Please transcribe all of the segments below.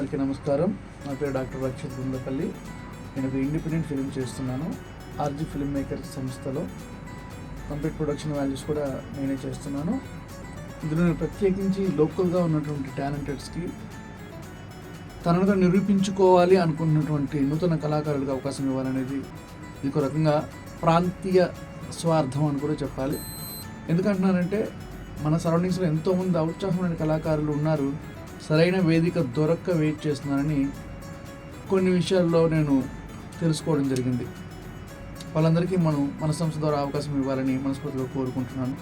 అందరికీ నమస్కారం. నా పేరు డాక్టర్ రక్షిత్ గుండపల్లి నేను ఒక ఇండిపెండెంట్ ఫిలిం చేస్తున్నాను. ఆర్జీ ఫిల్మ్ మేకర్ సంస్థలో. కంప్లీట్ ప్రొడక్షన్ వాల్యూస్ కూడా నేనే చేస్తున్నాను. ఇందులో నేను ప్రత్యేకించి లోకల్గా ఉన్నటువంటి టాలెంటెడ్స్కి తనను నిరూపించుకోవాలి అనుకున్నటువంటి నూతన కళాకారులకు అవకాశం ఇవ్వాలనేది ఇది ఒక రకంగా ప్రాంతీయ స్వార్థం అని కూడా చెప్పాలి. ఎందుకంటున్నానంటే మన సరౌండింగ్స్లో ఎంతోమంది ఔత్సాహమైన కళాకారులు ఉన్నారు. సరైన వేదిక దొరక్క వెయిట్ చేస్తున్నానని కొన్ని విషయాల్లో నేను తెలుసుకోవడం జరిగింది. వాళ్ళందరికీ మనం మన సంస్థ ద్వారా అవకాశం ఇవ్వాలని మనస్ఫూర్తిగా కోరుకుంటున్నాను.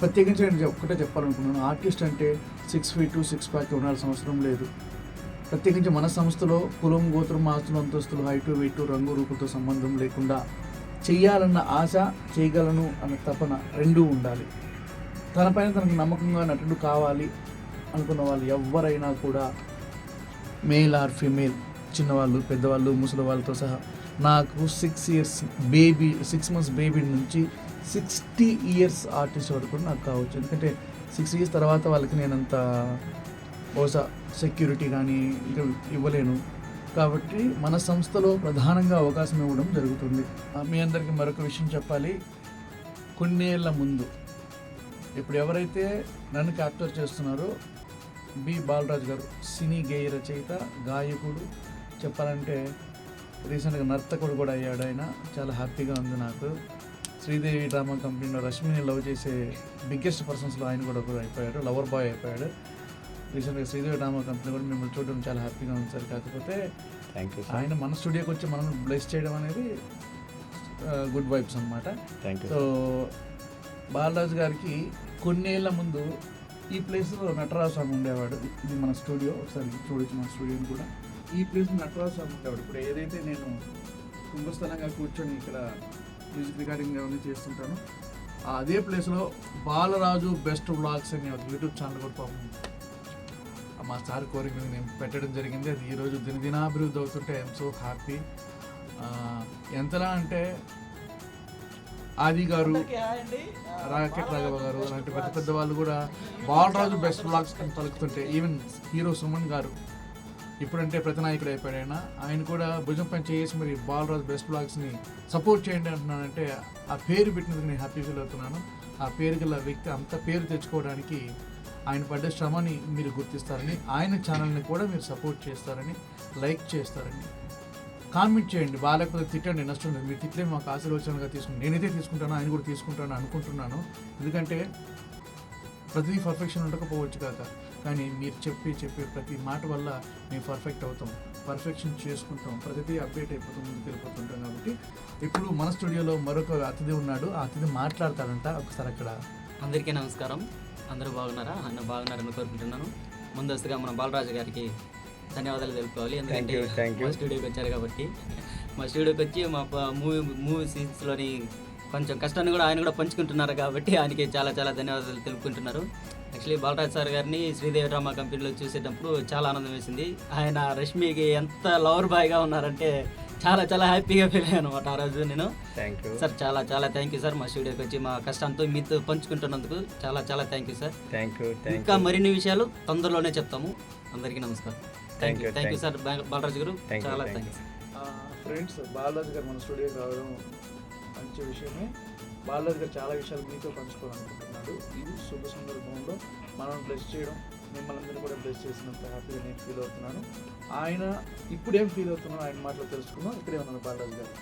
ప్రత్యేకించి నేను ఒక్కటే చెప్పాలనుకుంటున్నాను. ఆర్టిస్ట్ అంటే సిక్స్ ఫీట్ సిక్స్ ప్యాక్ ఉండాల్సిన అవసరం లేదు. ప్రత్యేకించి మన సంస్థలో కులం గోత్రం ఆస్తులు అంతస్తులు హైటు వెయిట్ రంగు రూపుతో సంబంధం లేకుండా చేయాలన్న ఆశ చేయగలను అన్న తపన రెండూ ఉండాలి. తనపైన తనకు నమ్మకంగా నటుడు కావాలి. అనుకున్న వాళ్ళు ఎవరైనా కూడా మేల్ ఆర్ ఫీమేల్ చిన్నవాళ్ళు పెద్దవాళ్ళు ముసలి వాళ్ళతో సహా నాకు six years baby six months baby నుంచి సిక్స్టీ ఇయర్స్ ఆర్టిస్ట్ వరకు నాకు కావచ్చు. ఎందుకంటే సిక్స్ ఇయర్స్ తర్వాత వాళ్ళకి నేను అంత బహుశా సెక్యూరిటీ కానీ ఇంకా ఇవ్వలేను. కాబట్టి మన సంస్థలో ప్రధానంగా అవకాశం ఇవ్వడం జరుగుతుంది. మీ అందరికీ మరొక విషయం చెప్పాలి. కొన్నేళ్ళ ముందు ఇప్పుడు ఎవరైతే నన్ను క్యాప్చర్ చేస్తున్నారో బి బాలరాజు గారు సినీ గేయ రచయిత గాయకుడు. చెప్పాలంటే రీసెంట్గా నర్తకుడు కూడా అయ్యాడు ఆయన. చాలా హ్యాపీగా ఉంది నాకు. శ్రీదేవి డ్రామా కంపెనీలో రష్మిని లవ్ చేసే బిగ్గెస్ట్ పర్సన్స్లో ఆయన కూడా ఒకరు అయిపోయాడు లవర్ బాయ్ అయిపోయాడు. రీసెంట్గా శ్రీదేవి డ్రామా కంపెనీ కూడా మిమ్మల్ని చూడడం చాలా హ్యాపీగా ఉంది సార్. కాకపోతే థ్యాంక్ యూ ఆయన మన స్టూడియోకి వచ్చి మనం బ్లెస్ చేయడం అనేది గుడ్ వైబ్స్ అన్నమాట. థ్యాంక్ యూ సో బాలరాజు గారికి కొన్నేళ్ళ ముందు ఈ ప్లేస్లో నటరాజు స్వామి ఉండేవాడు. ఇది మన స్టూడియో ఒకసారి చూడొచ్చు మన స్టూడియోని కూడా. ఈ ప్లేస్ నటరాజు స్వామి ఉండేవాడు. ఇప్పుడు ఏదైతే నేను కుంభస్థలంగా కూర్చొని ఇక్కడ మ్యూజిక్ రికార్డింగ్ అవన్నీ చేస్తుంటాను అదే ప్లేస్లో బాలరాజు బెస్ట్ వ్లాగ్స్ అనే ఒక యూట్యూబ్ ఛానల్ కూడా పాపం మా సార్ కోరిక నేను పెట్టడం జరిగింది. అది ఈరోజు దినదినాభివృద్ధి అవుతుంటే ఐఎమ్ సో హ్యాపీ ఎంతలా అంటే ఆది గారు రాకెట్ రాఘవ గారు అలాంటి పెద్ద పెద్ద వాళ్ళు కూడా బాలరాజు బెస్ట్ బ్లాగ్స్ అని పలుకుతుంటే ఈవెన్ హీరో సుమన్ గారు ఇప్పుడంటే ప్రతినాయకుడు అయిపోయాడు ఆయన ఆయన కూడా భుజం పని చేసి మరి బాలరాజు బెస్ట్ బ్లాగ్స్ని సపోర్ట్ చేయండి అంటున్నానంటే ఆ పేరు పెట్టినందుకు నేను హ్యాపీ ఫీల్ అవుతున్నాను. ఆ పేరు గల వ్యక్తి అంత పేరు తెచ్చుకోవడానికి ఆయన పడ్డ శ్రమని మీరు గుర్తిస్తారని ఆయన ఛానల్ని కూడా మీరు సపోర్ట్ చేస్తారని లైక్ చేస్తారని కామెంట్ చేయండి. బాగాలేకపోతే తిట్టండి నష్టం లేదు. మీరు తిట్లే మాకు ఆశీర్వచనంగా తీసుకుని నేనైతే తీసుకుంటాను ఆయన కూడా తీసుకుంటాను అనుకుంటున్నాను. ఎందుకంటే ప్రతిదీ పర్ఫెక్షన్ ఉండకపోవచ్చు కాక. కానీ మీరు చెప్పి చెప్పే ప్రతి మాట వల్ల మేము పర్ఫెక్ట్ అవుతాం. పర్ఫెక్షన్ చేసుకుంటాం. ప్రతిదీ అప్డేట్ అయిపోతాం ముందుకు వెళ్ళిపోతుంటాం కాబట్టి. ఇప్పుడు మన స్టూడియోలో మరొక అతిథి ఉన్నాడు. ఆ అతిథి మాట్లాడతాడంట. ఒకసారి అక్కడ. అందరికీ నమస్కారం. అందరూ బాగున్నారా? అన్న బాగున్నారని కోరుకుంటున్నాను. ముందస్తుగా మన బాలరాజు గారికి ధన్యవాదాలు తెలుపుకోవాలి. ఎందుకంటే. మా స్టూడియోకి వచ్చారు కాబట్టి. మా స్టూడియోకి వచ్చి మా మూవీ మూవీ సీన్స్లోని కొంచెం కష్టాన్ని కూడా ఆయన కూడా పంచుకుంటున్నారు కాబట్టి ఆయనకి చాలా చాలా ధన్యవాదాలు తెలుపుకుంటున్నారు. యాక్చువల్లీ బాలరాజ్ సార్ గారిని శ్రీదేవి డ్రామా కంపెనీలో చూసేటప్పుడు చాలా ఆనందం వేసింది. ఆయన రష్మికి ఎంత లవర్ బాయ్గా ఉన్నారంటే చాలా చాలా హ్యాపీగా ఫీల్ అయ్యాను అనమాట ఆ రోజు నేను. థ్యాంక్ యూ సార్ చాలా చాలా థ్యాంక్ యూ సార్ మా స్టూడియోకి వచ్చి మా కష్టంతో మీతో పంచుకుంటున్నందుకు చాలా చాలా thank you sir thank you thank ఇంకా మరిన్ని విషయాలు తొందరలోనే చెప్తాము. అందరికీ నమస్కారం. Thank you thank you sir Balaraju గారు చాలా thank థ్యాంక్స్ ఫ్రెండ్స్ బాలరాజు గారు మన స్టూడియోకి రావడం మంచి విషయమే. బాలరాజు గారు చాలా విషయాలు మీతో పంచుకోవాలనుకుంటున్నాడు. ఇది శుభ సందర్భంలో మనం బ్లెస్ చేయడం మిమ్మల్ని అందరూ కూడా బ్లెస్ చేసినంత హ్యాపీగా నేను ఫీల్ అవుతున్నాను. ఆయన ఇప్పుడు ఏం ఫీల్ అవుతున్నారో ఆయన మాటలో తెలుసుకుందాం. ఇక్కడే ఉన్నాను బాలరాజు గారు.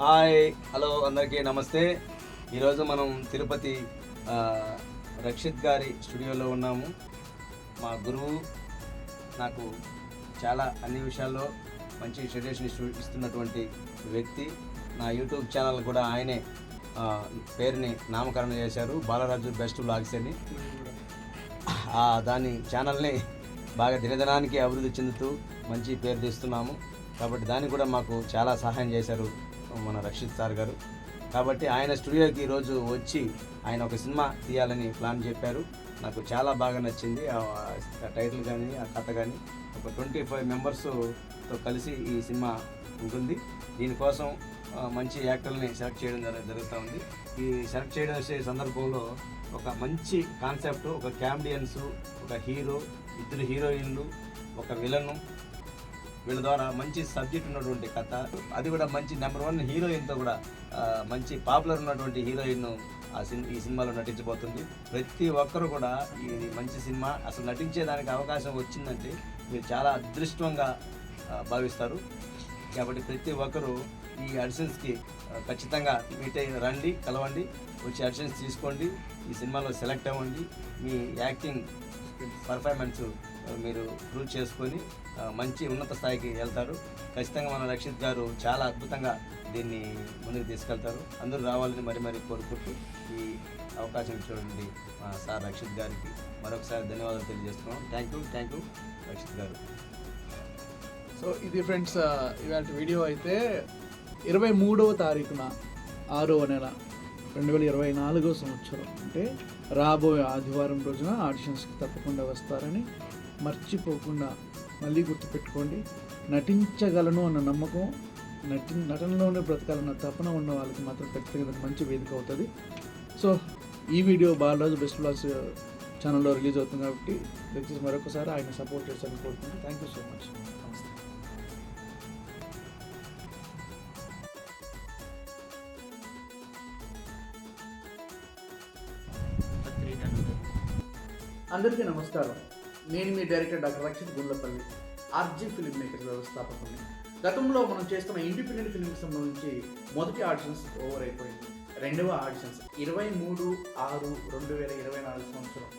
హాయ్ హలో అందరికీ నమస్తే. ఈరోజు మనం తిరుపతి రక్షిత్ గారి స్టూడియోలో ఉన్నాము. మా గురువు నాకు చాలా అన్ని విషయాల్లో మంచి సజెషన్ ఇస్తు ఇస్తున్నటువంటి వ్యక్తి. నా యూట్యూబ్ ఛానల్ కూడా ఆయనే పేరుని నామకరణం చేశారు. బాలరాజు బెస్ట్ బ్లాగ్స్ అని దాని ఛానల్ని బాగా దినదినానికి అభివృద్ధి చెందుతూ మంచి పేరు తీస్తున్నాము. కాబట్టి దానికి కూడా మాకు చాలా సహాయం చేశారు మన రక్షిత్ సార్ గారు. కాబట్టి ఆయన స్టూడియోకి ఈరోజు వచ్చి ఆయన ఒక సినిమా తీయాలని ప్లాన్ చెప్పారు. నాకు చాలా బాగా నచ్చింది. ఆ టైటిల్ కానీ ఆ కథ కానీ ఒక ట్వంటీ ఫైవ్ మెంబర్స్తో కలిసి ఈ సినిమా ఉంటుంది. దీనికోసం మంచి యాక్టర్ని సెలెక్ట్ చేయడం జరుగుతూ ఉంది. ఈ సెలెక్ట్ చేయడం చేసే సందర్భంలో ఒక మంచి కాన్సెప్ట్ ఒక క్యామిడియన్స్ ఒక హీరో ఇద్దరు హీరోయిన్లు ఒక విలను వీళ్ళ ద్వారా మంచి సబ్జెక్ట్ ఉన్నటువంటి కథ. అది కూడా మంచి నెంబర్ వన్ హీరోయిన్తో కూడా మంచి పాపులర్ ఉన్నటువంటి హీరోయిన్ ఆ సినిమా ఈ సినిమాలో నటించబోతుంది. ప్రతి ఒక్కరు కూడా ఇది మంచి సినిమా అసలు నటించేదానికి అవకాశం వచ్చిందంటే మీరు చాలా అదృష్టంగా భావిస్తారు. కాబట్టి ప్రతి ఒక్కరూ ఈ అడిషన్స్కి ఖచ్చితంగా మీట్ అయ్యి రండి కలవండి వచ్చి అడిషన్స్ తీసుకోండి ఈ సినిమాలో సెలెక్ట్ అవ్వండి మీ యాక్టింగ్ పర్ఫార్మెన్స్ మీరు ప్రూవ్ చేసుకొని మంచి ఉన్నత స్థాయికి వెళ్తారు. ఖచ్చితంగా మన రక్షిత్ గారు చాలా అద్భుతంగా దీన్ని ముందుకు తీసుకెళ్తారు. అందరూ రావాలని మరి మరి కోరుకుంటూ అవకాశం చూడండి మా సార్ రక్షిత్ గారికి మరొకసారి ధన్యవాదాలు తెలియజేస్తున్నాం. Thank you thank you Rakshit గారు. సో ఇది ఫ్రెండ్స్ ఇవాళ వీడియో అయితే ఇరవై మూడవ తారీఖున ఆరవ నెల రెండు వేల ఇరవై నాలుగో సంవత్సరం. అంటే రాబోయే ఆదివారం రోజున ఆడిషన్స్కి తప్పకుండా వస్తారని మర్చిపోకుండా మళ్ళీ గుర్తుపెట్టుకోండి. నటించగలను అన్న నమ్మకం నటి నటనలోనే బ్రతకాలన్న తపన ఉన్న వాళ్ళకి మాత్రం ఖచ్చితంగా మంచి వేదిక అవుతుంది. సో ఈ వీడియో బాలరాజు బెస్ట్ బ్లాగ్స్ ఛానల్లో రిలీజ్ అవుతుంది కాబట్టి దయచేసి మరొకసారి ఆయన సపోర్ట్ చేస్తారని కోరుకుంటూ థ్యాంక్ యూ సో మచ్ నమస్తే. అందరికీ నమస్కారం. నేను మీ director doctor Rakshit Gundlapalli RG film makers వ్యవస్థాపకుని. గతంలో మనం చేస్తున్న ఇండిపెండెంట్ ఫిల్మ్కి సంబంధించి మొదటి ఆడిషన్స్ ఓవర్ అయిపోయింది. రెండవ ఆడిషన్స్. ఇరవై మూడు ఆరు రెండు వేల ఇరవై నాలుగు సంవత్సరం.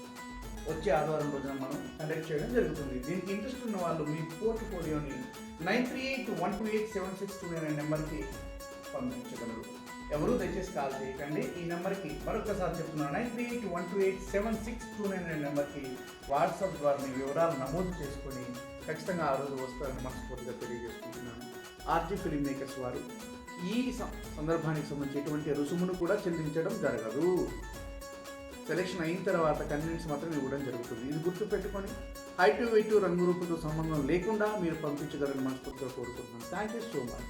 వచ్చే ఆదివారం రోజున మనం కండక్ట్ చేయడం జరుగుతుంది. దీనికి ఇంట్రెస్ట్ ఉన్న వాళ్ళు మీ పోర్ట్ఫోలియోని nine three eight one two eight seven six two nine నెంబర్కి పంపించగలరు. ఎవరు దయచేసి కాల్ చేయకండి. ఈ నెంబర్కి మరొకసారి చెప్తున్నాను nine three eight one two eight seven six two nine nine నెంబర్కి వాట్సాప్ ద్వారా మీ వివరాలు నమోదు చేసుకొని ఖచ్చితంగా ఆ రోజు వస్తారని మనస్ఫూర్తిగా తెలియజేసుకుంటున్నాను. ఆర్జీ ఫిలిం మేకర్స్ వారు ఈ సందర్భానికి సంబంధించి ఎటువంటి రుసుమును కూడా చెల్లించడం జరగదు. సెలెక్షన్ అయిన తర్వాత కన్వీనెన్స్ మాత్రం ఇవ్వడం జరుగుతుంది. ఇది గుర్తుపెట్టుకొని హైటు వెయిట్ రంగు రూపుతో సంబంధం లేకుండా మీరు పంపించగలని మనస్ఫూర్తిగా కోరుకుంటున్నాను. Thank you so much